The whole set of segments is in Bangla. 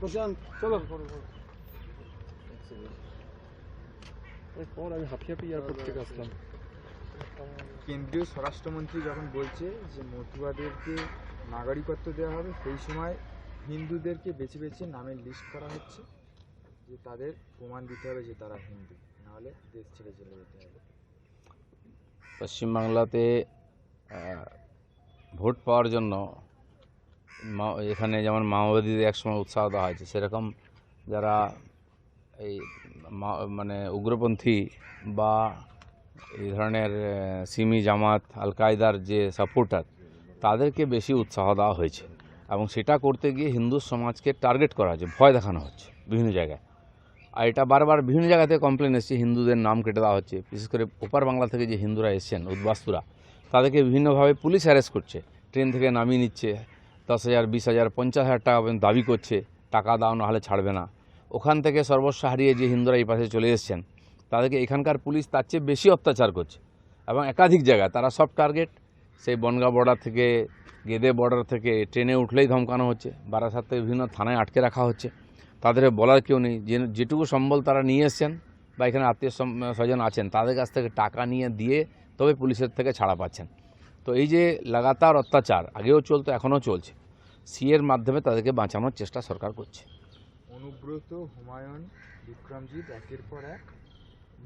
প্রশান্ত চলো পর আমি হাফি হাফি এয়ারপোর্ট থেকে আসলাম কেন্দ্রীয় স্বরাষ্ট্রমন্ত্রী যখন বলছে যে মতুয়াদেরকে নাগরিকত্ব দেওয়া হবে সেই সময় হিন্দুদেরকে বেছে বেছে নামের লিস্ট করা হচ্ছে যে তাদের প্রমাণ দিতে হবে যে তারা হিন্দু। নাহলে দেশ ছেড়ে চলে যেতে হবে। পশ্চিমবাংলাতে ভোট পাওয়ার জন্য মা- এখানে যেমন মাওবাদীদের একসময় উৎসাহ দেওয়া হয়েছে, সেরকম যারা এই মানে উগ্রপন্থী বা এই ধরনের সিমি জামাত আল কায়দার যে সাপোর্টার, তাদেরকে বেশি উৎসাহ দেওয়া হয়েছে। এবং সেটা করতে গিয়ে হিন্দু সমাজকে টার্গেট করা হচ্ছে ভয় দেখানো হচ্ছে বিভিন্ন জায়গায়। আর এটা বারবার বিভিন্ন জায়গাতে কমপ্লেন এসেছে, হিন্দুদের নাম কেটে দেওয়া হচ্ছে। বিশেষ করে ওপার বাংলা থেকে যে হিন্দুরা এসছেন, উদ্বাস্তুরা, তাদেরকে বিভিন্নভাবে পুলিশ অ্যারেস্ট করছে, ট্রেন থেকে নামিয়ে নিচ্ছে দশ হাজার, বিশ হাজার, পঞ্চাশ হাজার টাকা পর্যন্ত দাবি করছে। টাকা দাও না হলে ছাড়বে না। ওখান থেকে সর্বস্ব হারিয়ে যে হিন্দুরা এই পাশে চলে এসছেন, তাদেরকে এখানকার পুলিশ তার চেয়ে বেশি অত্যাচার করছে এবং একাধিক জায়গায়। তারা সব টার্গেট, সেই বনগাঁ বর্ডার থেকে, গেদে বর্ডার থেকে ট্রেনে উঠলেই ধমকানো হচ্ছে। বারাসাত থেকে বিভিন্ন থানায় আটকে রাখা হচ্ছে। তাদের বলার কেউ নেই। যে, যেটুকু সম্বল তারা নিয়ে এসছেন বা এখানে আত্মীয় স্বজন আছেন, তাদের কাছ থেকে টাকা নিয়ে দিয়ে তবে পুলিশের থেকে ছাড়া পাচ্ছেন। তো এই যে লাগাতার অত্যাচার আগেও চলতো এখনও চলছে। সিএর মাধ্যমে তাদেরকে বাঁচানোর চেষ্টা সরকার করছে। অনুব্রত হুমায়ুন বিক্রমজিৎ একের পর এক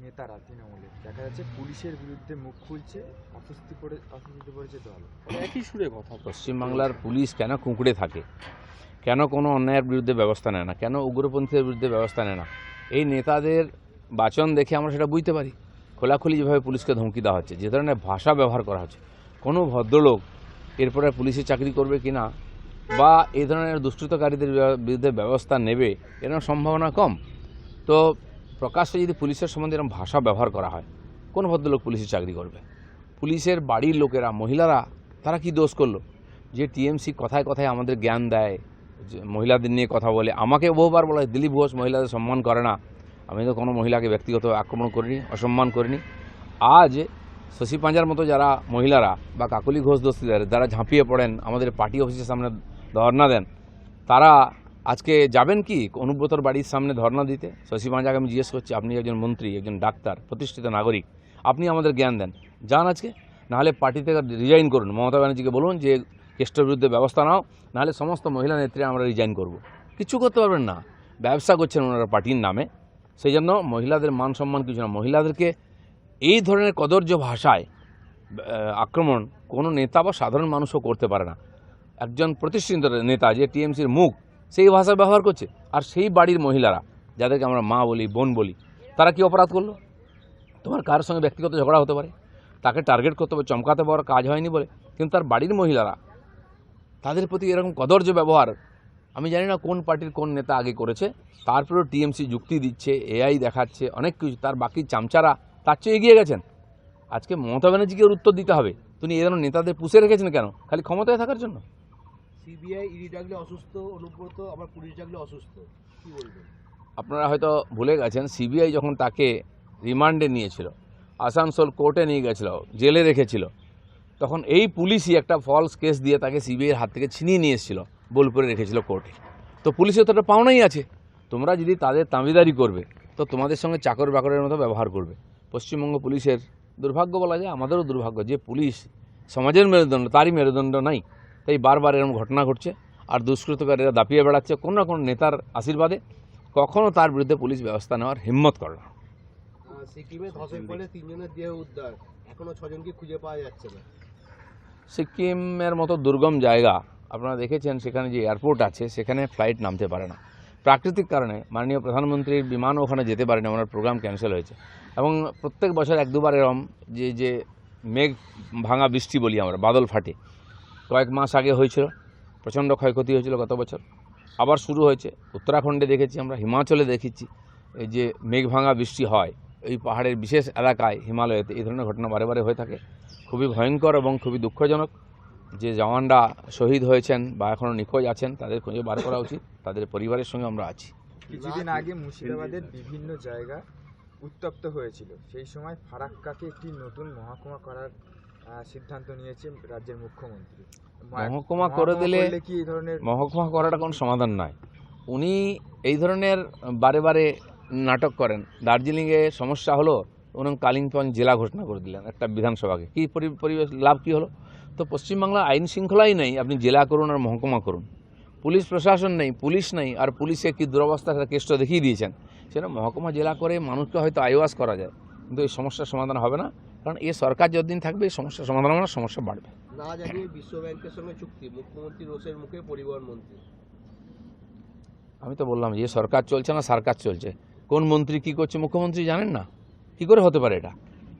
নেতারা তৃণমূলের। দেখা যাচ্ছে পুলিশের বিরুদ্ধে মুখ খুলছে অস্বস্তি পড়ে অস্বস্তিতে পড়েছে দল। একই সুরে কথা পশ্চিমবাংলার পুলিশ কেন কুঁকড়ে থাকে? কেন কোনো অন্যায়ের বিরুদ্ধে ব্যবস্থা নেয় না? কেন উগ্রপন্থীদের বিরুদ্ধে ব্যবস্থা নেয় না? এই নেতাদের বাচন দেখে আমরা সেটা বুঝতে পারি। খোলাখুলি যেভাবে পুলিশকে ধমকি দেওয়া হচ্ছে যে ধরনের ভাষা ব্যবহার করা হচ্ছে কোনো ভদ্রলোক এরপরে পুলিশে চাকরি করবে কি না বা এই ধরনের দুষ্কৃতকারীদের বিরুদ্ধে ব্যবস্থা নেবে, এরকম সম্ভাবনা কম। তো প্রকাশ্যে যদি পুলিশের সম্বন্ধে এরকম ভাষা ব্যবহার করা হয়, কোন ভদ্রলোক পুলিশে চাকরি করবে? পুলিশের বাড়ির লোকেরা, মহিলারা, তারা কি দোষ করল? যে টিএমসি কথায় কথায় আমাদের জ্ঞান দেয় মহিলাদের নিয়ে কথা বলে, আমাকে বহুবার বলা হয়, দিলীপ ঘোষ মহিলাদের সম্মান করে না। আমি তো কোনো মহিলাকে ব্যক্তিগত আক্রমণ করিনি, অসম্মান করিনি। আজ শশী পাঁজার মতো যারা মহিলারা বা কাকলি ঘোষ দোস্তিদার যারা ঝাঁপিয়ে পড়েন, আমাদের পার্টি অফিসের সামনে ধর্না দেন, তারা আজকে যাবেন কি অনুব্রতর বাড়ির সামনে ধর্না দিতে? শশী পাঁজাকে আমি জিজ্ঞেস করছি, আপনি একজন মন্ত্রী, একজন ডাক্তার, প্রতিষ্ঠিত নাগরিক, আপনি আমাদের জ্ঞান দেন। যান আজকে, নাহলে পার্টি থেকে রিজাইন করুন। মমতা ব্যানার্জিকে বলুন যে, কেষ্টর বিরুদ্ধে ব্যবস্থা নাও, নাহলে সমস্ত মহিলা নেত্রী আমরা রিজাইন করব। কিছু করতে পারবেন না। ব্যবসা করছেন ওনারা পার্টির নামে। সেই জন্য মহিলাদের মান সম্মান কিছু না। মহিলাদেরকে এই ধরনের কদর্য ভাষায় আক্রমণ কোনো নেতা বা সাধারণ মানুষও করতে পারে না। একজন প্রতিষ্ঠিত নেতা যে টিএমসির মুখ, সেই ভাষা ব্যবহার করছে। আর সেই বাড়ির মহিলারা, যাদেরকে আমরা মা বলি, বোন বলি, তারা কি অপরাধ করল? তোমার কার সঙ্গে ব্যক্তিগত ঝগড়া হতে পারে? তাকে টার্গেট করতে হবে, চমকাতে পারার কাজ হয়নি বলে। কিন্তু তার বাড়ির মহিলারা, তাদের প্রতি এরকম কদর্য ব্যবহার, আমি জানি না কোন পার্টির কোন নেতা আগে করেছে, তারপরেও টিএমসি যুক্তি দিচ্ছে, এআই দেখাচ্ছে, অনেক কিছু, তার বাকি চামচারা তার চেয়ে এগিয়ে গেছেন। আজকে মমতা ব্যানার্জিকে ওর উত্তর দিতে হবে। তিনি এ ধরনের নেতাদের পুষে রেখেছেন কেন? খালি ক্ষমতায় থাকার জন্য। সিবিআই ইডি ডাকলে অসুস্থ অনুব্রত আবার পুলিশ ডাকলে অসুস্থ। কি বলবেন? আপনারা হয়তো ভুলে গেছেন সিবিআই যখন তাকে রিমান্ডে নিয়েছিল আসানসোল কোর্টে নিয়ে গেছিল জেলে রেখেছিল তখন এই পুলিশই একটা ফলস কেস দিয়ে তাকে সিবিআইয়ের হাত থেকে ছিনিয়ে নিয়ে এসেছিল বোলপুরে রেখেছিল কোর্টে। তো পুলিশের তো একটা পাওনাই আছে। তোমরা যদি তাদের তাঁবিদারি করবে তো তোমাদের সঙ্গে চাকর বাকরের মতো ব্যবহার করবে। পশ্চিমবঙ্গ পুলিশের দুর্ভাগ্য বলা যায় আমাদেরও দুর্ভাগ্য যে পুলিশ সমাজের মেরুদণ্ড তারই মেরুদণ্ড নাই। তাই বারবার এরকম ঘটনা ঘটছে আর দুষ্কৃতকারীরা দাপিয়ে বেড়াচ্ছে। কোনো না কোনো নেতার আশীর্বাদে কখনও তার বিরুদ্ধে পুলিশ ব্যবস্থা নেওয়ার হিম্মত করে না। সিকিমে ধসের ফলে তিনজনের দেহ উদ্ধার। এখনও ছজনকে খুঁজে পাওয়া যাচ্ছে না। সিকিমের মতো দুর্গম জায়গা আপনারা দেখেছেন সেখানে যে এয়ারপোর্ট আছে সেখানে ফ্লাইট নামতে পারে না। প্রাকৃতিক কারণে মাননীয় প্রধানমন্ত্রীর বিমানও ওখানে যেতে পারেনি, ওনার প্রোগ্রাম ক্যান্সেল হয়েছে। এবং প্রত্যেক বছর এক দুবার এরম যে যে মেঘ ভাঙা বৃষ্টি বলি আমরা, বাদল ফাটে। কয়েক মাস আগে হয়েছিল, প্রচণ্ড ক্ষয়ক্ষতি হয়েছিল গত বছর। আবার শুরু হয়েছে। উত্তরাখণ্ডে দেখেছি আমরা, হিমাচলে দেখেছি, এই যে মেঘ ভাঙা বৃষ্টি হয়। এই পাহাড়ের বিশেষ এলাকায় হিমালয়েতে এই ধরনের ঘটনা বারে বারে হয়ে থাকে। খুবই ভয়ঙ্কর এবং খুবই দুঃখজনক। যে জওয়ানরা শহীদ হয়েছেন বা এখনও নিখোঁজ আছেন তাদের খুঁজে বার করা উচিত। তাদের পরিবারের সঙ্গে আমরা আছি। কিছুদিন আগে মুর্শিদাবাদের বিভিন্ন জায়গা উত্তপ্ত হয়েছিল। সেই সময় ফারাক্কাকে একটি নতুন মহকুমা করার সিদ্ধান্ত নিয়েছে রাজ্যের মুখ্যমন্ত্রী। মহকুমা করে দিলে- কি এই ধরনের মহকুমা করাটা কোনো সমাধান নয় উনি এই ধরনের বারে বারে নাটক করেন। দার্জিলিংয়ে সমস্যা হলো উনি কালিম্পং জেলা ঘোষণা করে দিলেন একটা বিধানসভাকে। কী পরি- পরিবেশ লাভ কী হলো? তো পশ্চিমবাংলা আইন শৃঙ্খলাই নেই আপনি জেলা করুন আর মহকুমা করুন। পুলিশ প্রশাসন নেই পুলিশ নেই আর পুলিশে কি দুরবস্থা সেটা কেষ্ট দেখিয়ে দিয়েছেন। সেটা মহকুমা জেলা করে মানুষকে হয়তো আইওয়াস করা যায় কিন্তু এই সমস্যার সমাধান হবে না কারণ এ সরকার যতদিন থাকবে এই সমস্যার সমাধান হবে না সমস্যা বাড়বে। না জানিয়ে বিশ্ব ব্যাংকের সঙ্গে চুক্তি মুখ্যমন্ত্রী রোষের মুখে পরিবহন মন্ত্রী। আমি তো বললাম যে সরকার চলছে না সরকার চলছে। কোন মন্ত্রী কি করছে মুখ্যমন্ত্রী জানেন না? কি করে হতে পারে এটা?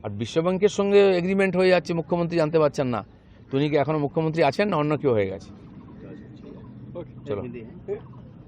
আর বিশ্বব্যাংকের সঙ্গে এগ্রিমেন্ট হয়ে যাচ্ছে মুখ্যমন্ত্রী জানতে পারছেন না। তিনি কি এখনও মুখ্যমন্ত্রী আছেন না অন্য কেউ হয়ে গেছে? চলো।